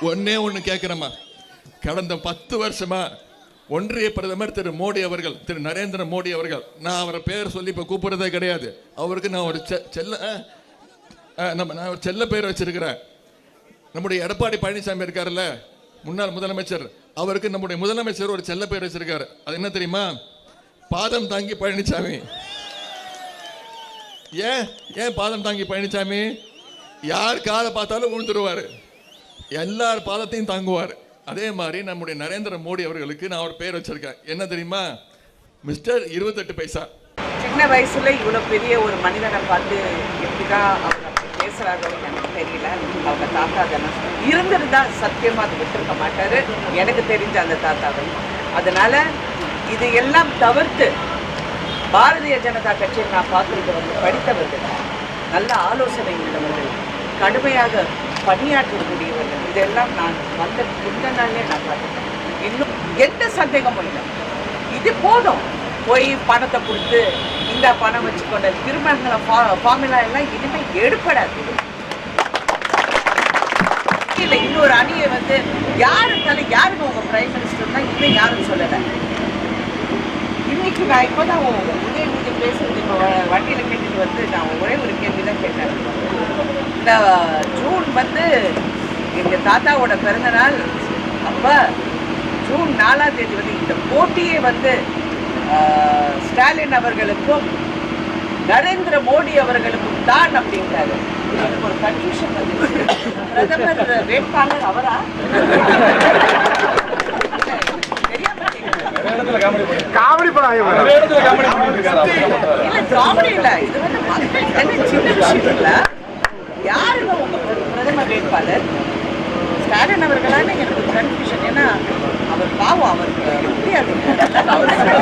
ஒன்னே ஒன்று கேட்குறேம்மா கடந்த பத்து வருஷமா ஒன்றிய பிரதமர் திரு மோடி அவர்கள் திரு நரேந்திர மோடி அவர்கள் நான் அவரை பேர் சொல்லி இப்போ கூப்பிடுறதே கிடையாது. அவருக்கு நான் ஒரு செ- செல்ல ஆ, ஆ, நம்ம நான் ஒரு செல்ல பேர் வச்சிருக்கிறேன். நம்முடைய எடப்பாடி பழனிசாமி இருக்காருல்ல முன்னாள் முதலமைச்சர் அவருக்கு நம்முடைய முதலமைச்சர் ஒரு செல்ல பேர் வச்சிருக்காரு. அது என்ன தெரியுமா? பாதம் தாங்கி பழனிசாமி. ஏன் ஏன் பாதம் தாங்கி பழனிசாமி? யார் காலை பார்த்தாலும் விழுந்துருவாரு எல்லார் பாதத்தையும் தாங்குவார். அதே மாதிரி நம்முடைய நரேந்திர மோடி அவர்களுக்கு நான் ஒரு பேர் வச்சிருக்கேன். என்ன தெரியுமா? மிஸ்டர் இருபத்தெட்டு பைசா. சின்ன வயசுல இவ்வளவு பெரிய ஒரு மனிதனை பார்த்து எப்படிதான் அவங்க அப்படி எனக்கு தெரியல. அவங்க தாத்தா தானே இருந்திருந்தா சத்தியமா அது விட்டுருக்க மாட்டாரு. எனக்கு தெரிஞ்ச அந்த தாத்தாவை. அதனால இது எல்லாம் தவிர்த்து பாரதிய ஜனதா கட்சியில் நான் பார்த்துருக்கிறவங்க படித்தவர்கள் நல்ல ஆலோசனை உள்ளவர்கள் கடுமையாக பணியாற்றக்கூடியவர்கள் இதெல்லாம் நான் வந்த இந்த நாளே நான் பார்த்தேன் இன்னும் எந்த சந்தேகமும் இல்லை. இது போதும். போய் பணத்தை கொடுத்து இந்த பணம் வச்சுக்கொண்ட திருமணங்கள ஃபார்முலா எல்லாம் இனிமேல் எடுப்படாது இல்லை இன்னொரு அணியை வந்து யாரு தலை யாருங்க உங்கள் பிரைம் மினிஸ்டர்னா இன்னும் யாரும் சொல்லலை. இன்னைக்கு நான் இப்போதான் உதய உதய பேசுறது இப்போ வ- கேட்டுட்டு வந்து நான் ஒரே ஒரு கேள்வி தான் கேட்டேன். இந்த ஜூன் வந்து எங்க தாத்தாவோட பிறந்த நாள் அப்ப ஜூன் நாலாம் தேதி வந்து இந்த போட்டியே வந்து ஸ்டாலின் அவர்களுக்கும் நரேந்திர மோடி அவர்களுக்கும் தான் அப்படின்றாரு. எனக்கு ஒரு கன்ஃபியூஷன் வந்து பிரதமர் வேட்பாளர் அவரா. காமெடி படம் இல்ல காமெடி இல்ல. இது வந்து மக்கள் சின்ன விஷயம் இல்ல. யாருங்க உங்க பிர- பிரதமர் வேட்பாளர்? ஸ்டாலின் அவர்களான எனக்கு கன்ஃபியூஷன் ஏன்னா அவர் பாவம் அவருக்கு முடியாது